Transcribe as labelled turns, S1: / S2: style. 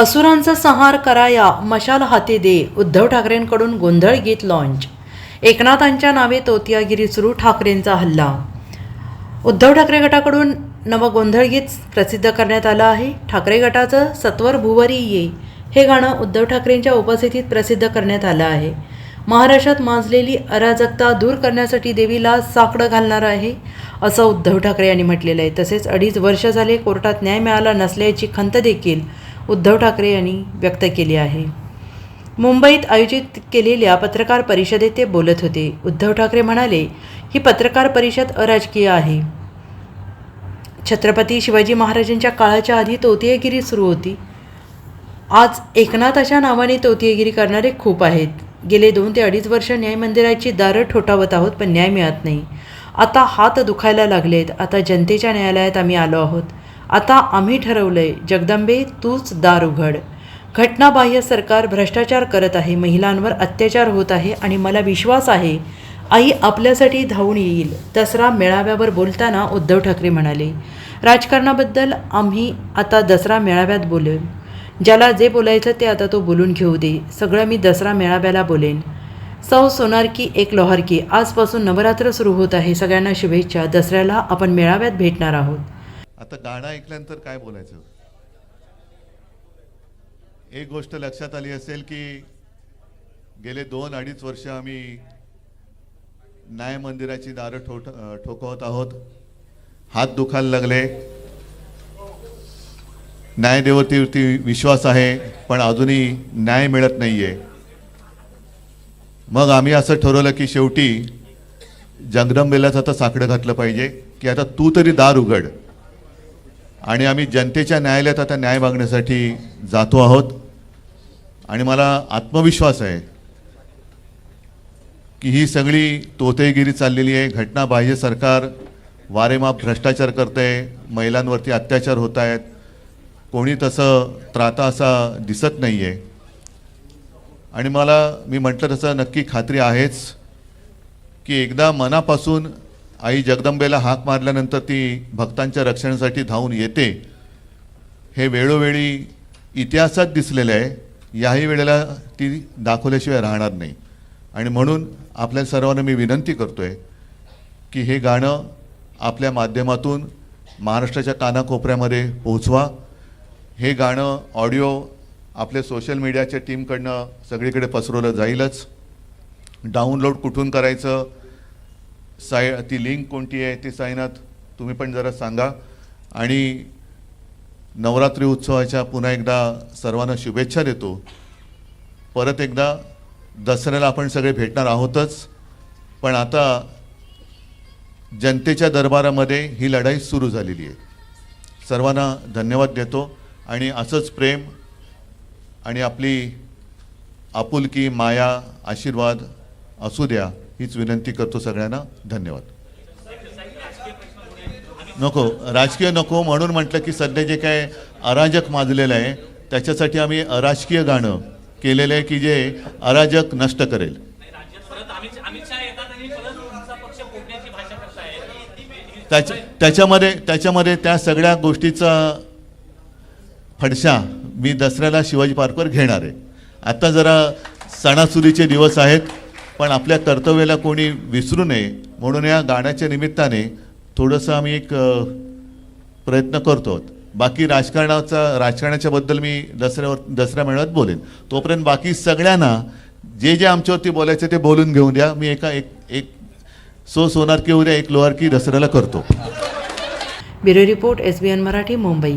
S1: असुरांचा संहार कराया मशाल हाती दे उद्धव ठाकरेंकडून गोंधळ गीत लॉन्च एकनाथांच्या नावे तोतियागिरी सुरू ठाकरेंचा हल्ला. उद्धव ठाकरे गटाकडून नवं गोंधळ गीत प्रसिद्ध करण्यात आलं आहे. ठाकरे गटाचं सत्वर भुवरी ये हे गाणं उद्धव ठाकरेंच्या उपस्थितीत प्रसिद्ध करण्यात आलं आहे. महाराष्ट्रात माजलेली अराजकता दूर करण्यासाठी देवीला साकडं घालणार आहे असं उद्धव ठाकरे यांनी म्हटलेलं आहे. तसेच अडीच वर्ष झाले कोर्टात न्याय मिळाला नसल्याची खंत देखील उद्धव ठाकरे यांनी व्यक्त केली आहे. मुंबईत आयोजित केलेल्या पत्रकार परिषदेत ते बोलत होते. उद्धव ठाकरे म्हणाले ही पत्रकार परिषद अराजकीय आहे. छत्रपती शिवाजी महाराजांच्या काळाच्या आधी तोतियागिरी सुरू होती. आज एकनाथाच्या नावाने तोतियागिरी करणारे खूप आहेत. गेले दोन ते अडीच वर्ष न्याय मंदिराची दारं ठोठावत आहोत पण न्याय मिळत नाही. आता हात दुखायला लागलेत. आता जनतेच्या न्यायालयात आम्ही आलो आहोत. आता आम्ही ठरवलंय जगदंबे तूच दार उघड. घटनाबाह्य सरकार भ्रष्टाचार करत आहे महिलांवर अत्याचार होत आहे आणि मला विश्वास आहे आई आपल्यासाठी धावून येईल दसरा मेळाव्यावर बोलताना उद्धव ठाकरे म्हणाले. राजकारणाबद्दल आम्ही आता दसरा मेळाव्यात बोलेन. ज्याला जे बोलायचं ते आता तो बोलून घेऊ दे सगळं मी दसरा मेळाव्याला बोलेन. सौ सोनारकी एक लोहारकी आजपासून नवरात्र सुरू होत आहे सगळ्यांना शुभेच्छा दसऱ्याला आपण मेळाव्यात भेटणार आहोत.
S2: आता गाणं ऐकल्यानंतर काय बोलायचं? एक गोष्ट लक्षात आली असेल की गेले दोन अडीच वर्ष आम्ही न्याय मंदिराची दारं ठो ठोकवत आहोत. हात दुखायला लागले. न्यायदेवतेवरती विश्वास आहे पण अजूनही न्याय मिळत नाहीये. मग आम्ही असं ठरवलं की शेवटी जगदंबेलाच आता साकडं घातलं पाहिजे की आता तू तरी दार उघड. आणि आम्ही जनतेच्या न्यायालयात आता न्याय मागण्यासाठी जातो आहोत. आणि मला आत्मविश्वास आहे की ही सगळी तोतेगिरी चाललेली आहे. घटनाबाह्य सरकार वारेमाप भ्रष्टाचार करते महिलांवरती अत्याचार होत आहेत. कोणी तसं त्राता असा दिसत नाही आहे आणि मला मी म्हटलं तसं नक्की खात्री आहेच की एकदा मनापासून आई जगदंबेला हाक मारल्यानंतर ती भक्तांच्या रक्षणासाठी धावून येते. हे वेळोवेळी इतिहासात दिसलेलं आहे. याही वेळेला ती दाखवल्याशिवाय राहणार नाही. आणि म्हणून आपल्या सर्वांना मी विनंती करतो आहे की हे गाणं आपल्या माध्यमातून महाराष्ट्राच्या कानाकोपऱ्यामध्ये पोहोचवा. हे गाणं ऑडिओ आपल्या सोशल मीडियाच्या टीमकडनं सगळीकडे पसरवलं जाईलच. डाउनलोड कुठून करायचं? साय ती लिंक कोणती आहे ती साईनाथ तुम्ही पण जरा सांगा. आणि नवरात्री उत्सवाच्या पुन्हा एकदा सर्वांना शुभेच्छा देतो. परत एकदा दसऱ्याला आपण सगळे भेटणार आहोतच पण आता जनतेच्या दरबारामध्ये ही लढाई सुरू झालेली आहे. सर्वांना धन्यवाद देतो. आणि असंच प्रेम आणि आपली आपुलकी माया आशीर्वाद असू द्या. हीच विनंती करतो सगळ्यांना. धन्यवाद. नको राजकीय नको म्हणून म्हटलं की सध्या जे काय अराजक माजलेलं आहे त्याच्यासाठी आम्ही अराजकीय गाणं केलेलं आहे की जे अराजक नष्ट करेल. त्याच्या त्याच्यामध्ये त्याच्यामध्ये त्या सगळ्या गोष्टीचा फडशा मी दसऱ्याला शिवाजी पार्कवर घेणार आहे. आता जरा सणासुदीचे दिवस आहेत. पण आपल्या कर्तव्याला कोणी विसरू नये म्हणून या गाण्याच्या निमित्ताने थोडंसं आम्ही एक प्रयत्न करतो. बाकी राजकारणाचा राजकारणाच्या बद्दल मी दसऱ्यावर दसऱ्या मेळाव्यात बोलेन. तोपर्यंत बाकी सगळ्यांना जे जे आमच्यावरती बोलायचं ते बोलून घेऊन द्या. मी एका एक एक सो सोनार की उद्या एक लोहार की दसऱ्याला करतो.
S1: Bureau report S B N Marathi Mumbai.